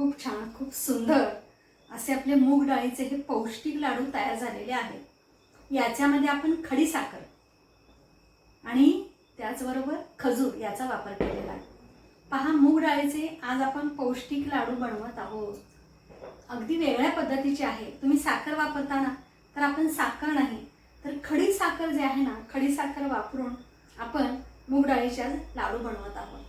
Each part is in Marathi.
खूप छान खूप सुंदर असे आपले मूग डाळीचे हे पौष्टिक लाडू तयार झालेले आहेत. याच्यामध्ये आपण खडी साखर आणि त्याचबरोबर खजूर याचा वापर केलेला आहे. पहा मूग डाळीचे आज आपण पौष्टिक लाडू बनवत आहोत. अगदी वेगळ्या पद्धतीचे आहे. तुम्ही साखर वापरताना तर आपण साखर नाही तर खडी साखर जे आहे ना खडी साखर वापरून आपण मूग डाळीचे आज लाडू बनवत आहोत.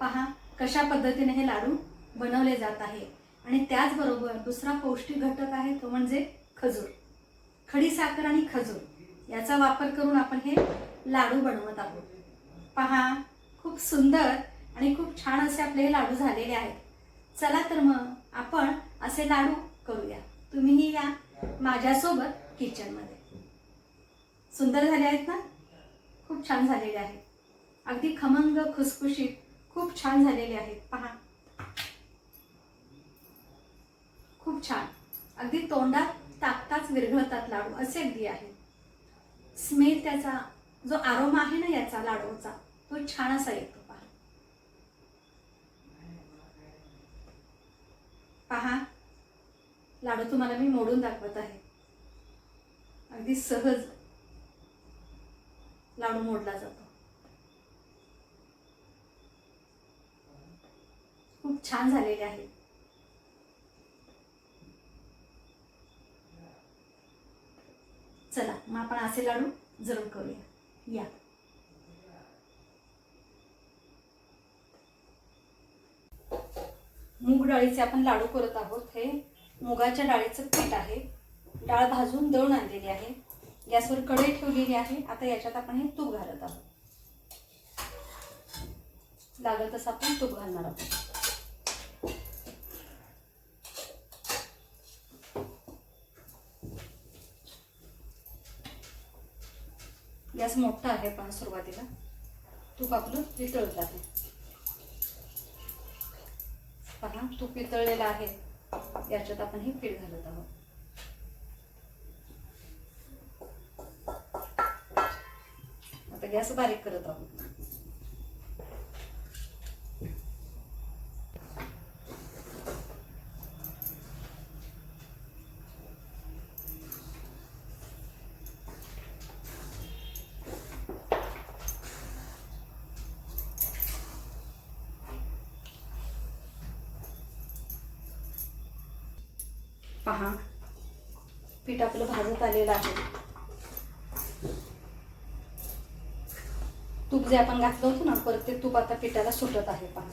पहा कशा पद्धतीने हे लाडू बनवले जात आहे. आणि त्याचबरोबर दुसरा पौष्टिक घटक आहे तो म्हणजे खजूर. खडी साखर आणि खजूर याचा वापर करून आपण हे लाडू बनवत आहोत. पहा खूप सुंदर आणि खूप छान असे आपले हे लाडू झालेले आहेत. चला तर मग आपण असे लाडू करूया. तुम्हीही या माझ्यासोबत किचनमध्ये सुंदर झाले आहेत ना? खूप छान झालेले आहेत. अगदी खमंग खुसखुशीत खूप छान झालेले आहेत. पहा. खूप छान. अगदी तोंडात टाकताच विरघळतात लाडू असे अगदी आहे. स्मेल त्याचा जो आरोमा आहे ना याचा लाडूचा तो छान असा येतो पहा. पहा. लाडू तुम्हाला मी मोडून दाखवत आहे. अगदी सहज लाडू मोडला जातो. खूप छान झालेले आहेत चला मग आपण असे लाडू जरूर करूया. या. मूग डाळीचे आपण लाडू करत आहोत. हे मुगाच्या डाळीचं पीठ आहे. डाळ भाजून दळून आणलेली आहे. गॅसवर कढई ठेवलेली आहे. आता याच्यात आपण हे तूप घालत आहोत. लागल तसं आपण तूप घालणार आहोत. गॅस मोठा आहे पण सुरुवातीला. तूप आपलं वितळत आहे पहा तूप वितळलेलं आहे. याच्यात आपण हे पीठ घालत आहोत. आता गॅस बारीक करत आहोत. पहा. पीठ आपलं भाजत आलेलं आहे. तूप जे आपण घातलं होतं ना परत ते तूप आता पिठाला सुटत आहे पहा.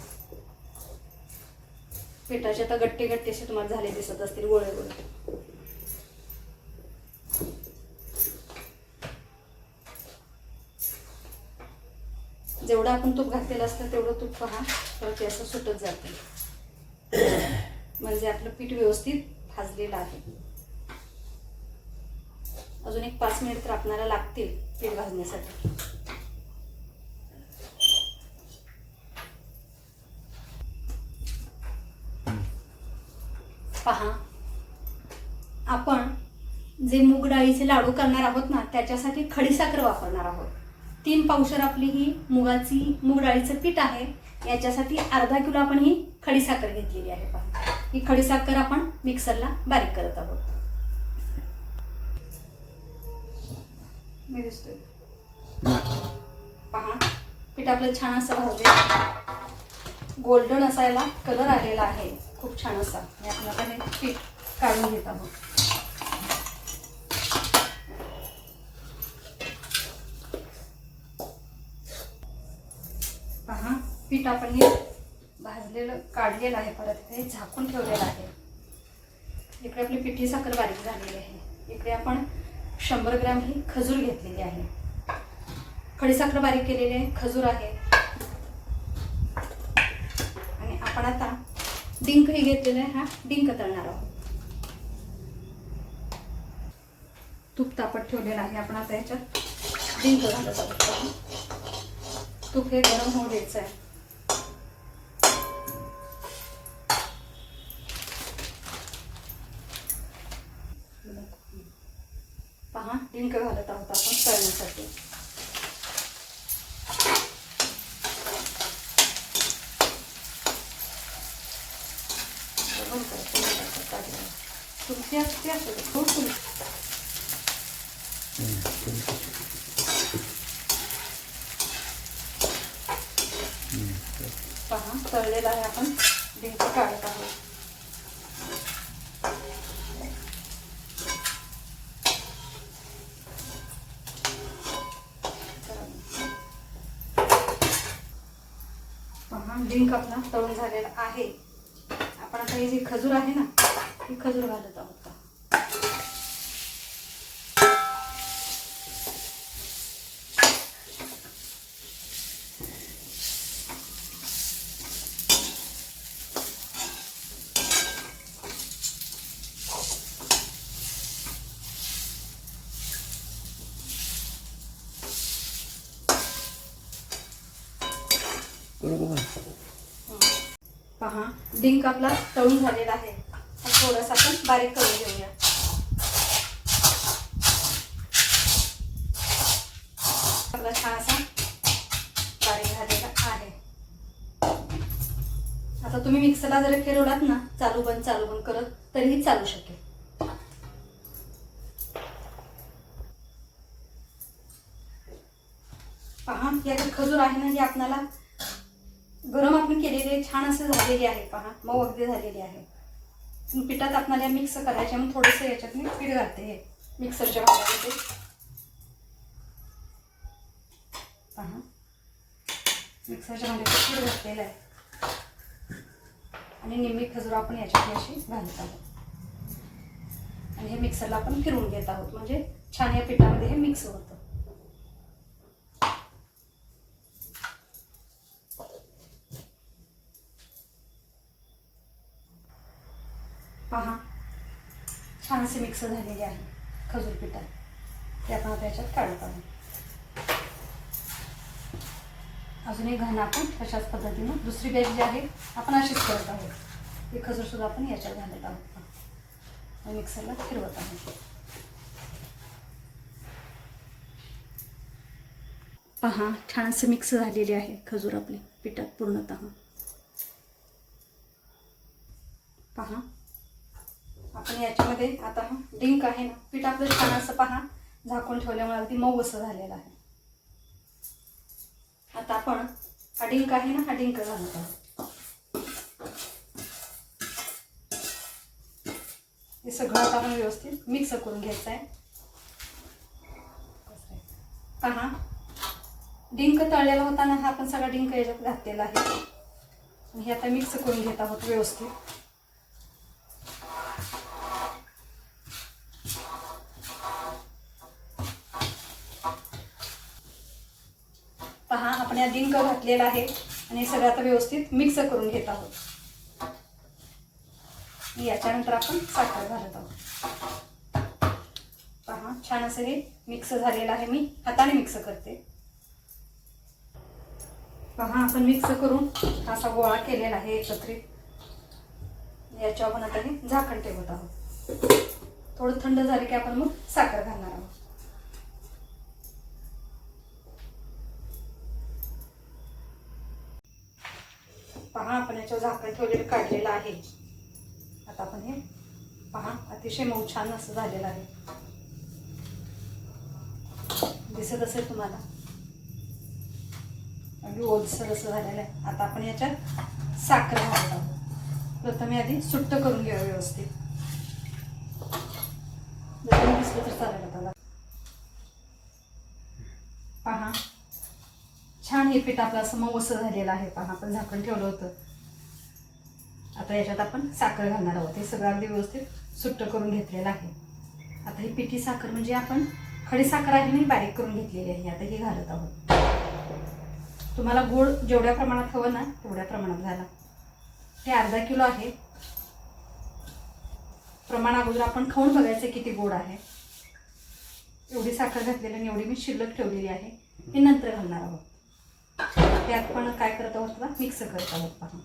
पिठाचे आता गट्टे गट्टे असे तुम्हाला झाले दिसत असतील गोळे गोळे. जेवढं आपण तूप घातलेलं असतं तेवढं तूप पहा परत ते असं सुटत जाते. म्हणजे आपलं पीठ व्यवस्थित भाजलेला आहे. अजून एक पाच मिनिट तर आपणाला लागतील पीठ भाजण्यासाठी. पहा आपण जे मूग डाळीचे लाडू करणार आहोत ना त्याच्यासाठी खडीसाखर वापरणार आहोत. तीन पावशर आपली ही मुगाची मूग डाळीचं पीठ आहे. याच्यासाठी अर्धा किलो आपण ही खडीसाखर घेतलेली आहे पहा. ही खडीसाखर आपण. मिक्सरला बारीक करत आहोत. मी दिसतोय. पहा पीठ आपलं छान असं भाजले गोल्डन असा याला कलर आलेला आहे. खूप छान असा. आणि आपल्याला हे पीठ काढून घेत आहोत. पहा पीठ आपण हे भाजलेलं काढलेलं आहे परत हे झाकून ठेवलेलं आहे. इकडे आपली पिठी साखर बारीक झालेली आहे. इकडे आपण शंभर ग्रॅम ही खजूर घेतलेली आहे. खडीसाखर बारीक केलेली आहे खजूर आहे. आणि आपण आता डिंक ही घेतलेला आहे हा डिंक तळणार आहोत. तूप तापत ठेवलेलं आहे आपण आता याच्यात डिंक घालत आहोत. तूप हे गरम होऊ द्यायचं आहे. पहा डिंक घालत आहोत आपण तळण्यासाठी जास्त आहे तुमची असते असते खूप तुमची पहा तळलेला आहे आपण. डिंक काढत आहोत पहा डिंक आपला तळून झालेला आहे. आपण आता हे जी खजूर आहे ना ही खजूर घालत आहोत बरोबर पहा डिंक आपला तळून झालेला आहे. हा थोडासा आपण बारीक करून घेऊया. आपला छान असा बारीक झालेला आहे. आता तुम्ही मिक्सरला जर फिरवलात ना चालू बंद चालू बंद करत तरीही चालू शकेल. पहा ही खजूर आहे ना ही आपल्याला गरम आपण केलेले छान असे झालेली आहे पहा मऊ अगदी झालेली आहे. पिठात आपणाला मिक्स करायचे मग थोडंसं याच्यात मी पीठ घालते हे. मिक्सरच्या भागामध्ये. पहा. मिक्सरच्या भांड्यात पीठ घातलेलं आहे. आणि निम्मी खजूर आपण याच्यात अशी घालत आहोत. आणि हे मिक्सरला आपण फिरवून घेत आहोत. म्हणजे छान या पिठामध्ये हे मिक्स होतं. पहा. छान असे मिक्स झालेले आहे खजूर पिठा. ते आपण त्याच्यात याच्यात काढत आहोत अजून एक घाण आपण तशाच पद्धतीनं दुसरी बॅच जी आहे आपण अशीच करत आहोत. ते खजूरसुद्धा आपण याच्यात घालत आहोत. आणि मिक्सरला फिरवत आहोत. पहा छान असे मिक्स झालेले आहे खजूर आपले पिठात पूर्णतः. पहा. आपण याच्यामध्ये आता हा डिंक आहे ना पीठ आपलं छान असं पहा. झाकून ठेवल्यामुळे अगदी मऊ असं झालेलं आहे. आता आपण हा डिंक आहे ना हा डिंक घालत आहोत हे सगळं आता आपण व्यवस्थित मिक्स करून घ्यायचं आहे. पहा डिंक तळलेला होता ना हा आपण सगळा डिंक याच्यात घातलेला आहे. हे आता मिक्स करून घेत आहोत व्यवस्थित पहा आपण या डिंक घातलेला आहे आणि सगळं आता व्यवस्थित मिक्स करून घेत आहोत. याच्यानंतर आपण साखर घालत आहोत. पहा छान असं हे मिक्स झालेलं आहे. मी हाताने मिक्स करते. पहा आपण मिक्स करून असा गोळा केलेला आहे एकत्रित. याच्यावर आपण आता हे झाकण ठेवत आहोत. थोडं थंड झालं की आपण मग साखर घालणार आहोत. पहा झाकण ठेवलेलं काढलेलं आहे. आता आपण हे पहा अतिशय मऊ छान असं झालेलं आहे. दिसत असेल तुम्हाला? अगदी ओलसर असं झालेलं आहे. आता आपण याच्यात साखर घालत आहोत. प्रथम आधी सुट्ट करून घेऊया व्यवस्थित. जर दिसलं तर चालेल आता पहा छान हे पीठ आपलं असं मऊ असं झालेलं आहे. पहा आपण झाकण ठेवलं होतं. आता याच्यात आपण साखर घालणार आहोत. हे सगळं अगदी व्यवस्थित सुट्ट करून घेतलेलं आहे. आता ही पिठी साखर म्हणजे आपण खडी साखर आहे नाही बारीक करून घेतलेली आहे. आता ही घालत आहोत. तुम्हाला गोड जेवढ्या प्रमाणात हवं ना तेवढ्या प्रमाणात घाला. हे अर्धा किलो आहे. प्रमाण अगोदर आपण खाऊन बघायचं किती गोड आहे. एवढी साखर घातलेली आणि एवढी मी शिल्लक ठेवलेली आहे. हे नंतर घालणार आहोत. त्यात पण काय करत आहोत मिक्स करत आहोत पहा.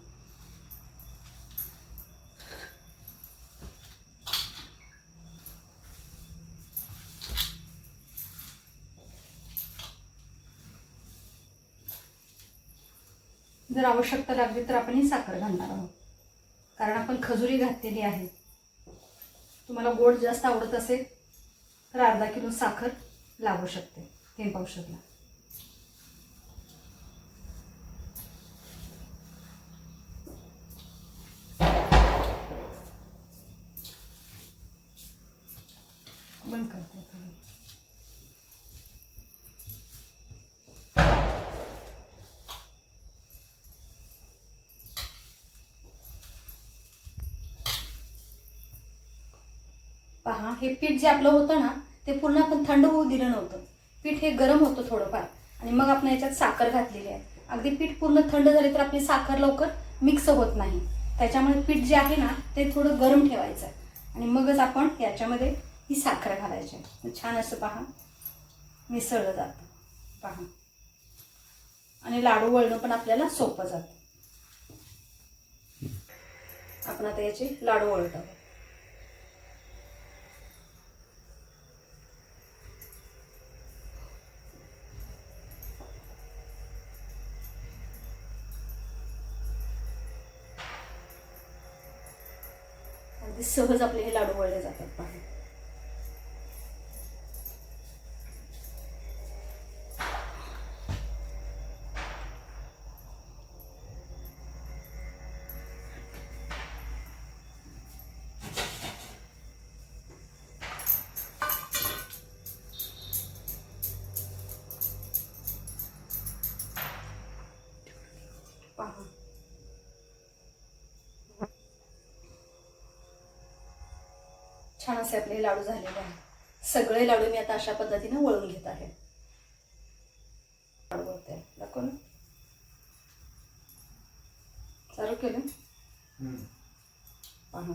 जर आवश्यकता लागली तर आपण ही साखर घालणार आहोत. कारण आपण खजुरी घातलेली आहे. तुम्हाला गोड जास्त आवडत असेल तर अर्धा किलो साखर लागू शकते. तीन औषधला बंद करते. पहा हे पीठ जे आपलं होतं ना ते पूर्ण आपण थंड होऊ दिलं नव्हतं. पीठ हे गरम होतं थोडंफार. आणि मग आपण याच्यात साखर घातलेली आहे. अगदी पीठ पूर्ण थंड झाले तर आपली साखर लवकर मिक्स होत नाही. त्याच्यामुळे पीठ जे आहे ना ते थोडं गरम ठेवायचं आहे. आणि मगच आपण याच्यामध्ये ही साखर घालायची आहे. छान असं पहा मिसळलं जातं. पहा. आणि लाडू वळणं पण आपल्याला सोपं जातं. आपण आता याचे लाडू वळत. अगदी सहज आपले हे लाडू वळले जातात. पाहिजे छान असे आपले लाडू झालेले आहेत. सगळे लाडू मी आता अशा पद्धतीने वळून घेत आहे लाडू वळते दाखव ना चालू केलं पहा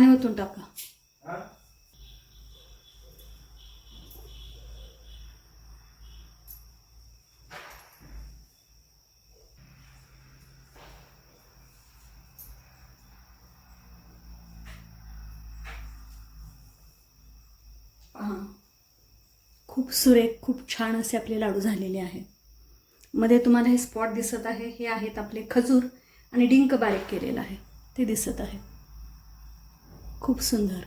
पाणी ओतून टाका खूप सुरेख खूप छान असे आपले लाडू झालेले आहेत. मध्ये तुम्हाला हे स्पॉट दिसत आहे हे आहेत आपले खजूर आणि डिंक बारीक केलेलं आहे. ते दिसत आहे खूप सुंदर.